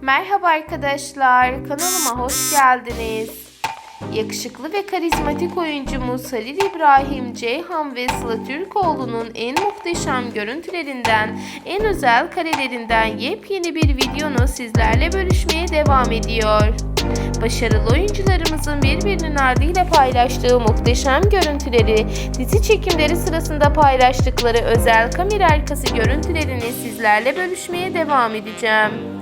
Merhaba arkadaşlar, kanalıma hoş geldiniz. Yakışıklı ve karizmatik oyuncumuz Halil İbrahim Ceyhan ve Sıla Türkoğlu'nun en muhteşem görüntülerinden, en özel karelerinden yepyeni bir videonu sizlerle bölüşmeye devam ediyor. Başarılı oyuncularımızın birbirinin ardıyla paylaştığı muhteşem görüntüleri, dizi çekimleri sırasında paylaştıkları özel kamera arkası görüntülerini sizlerle bölüşmeye devam edeceğim.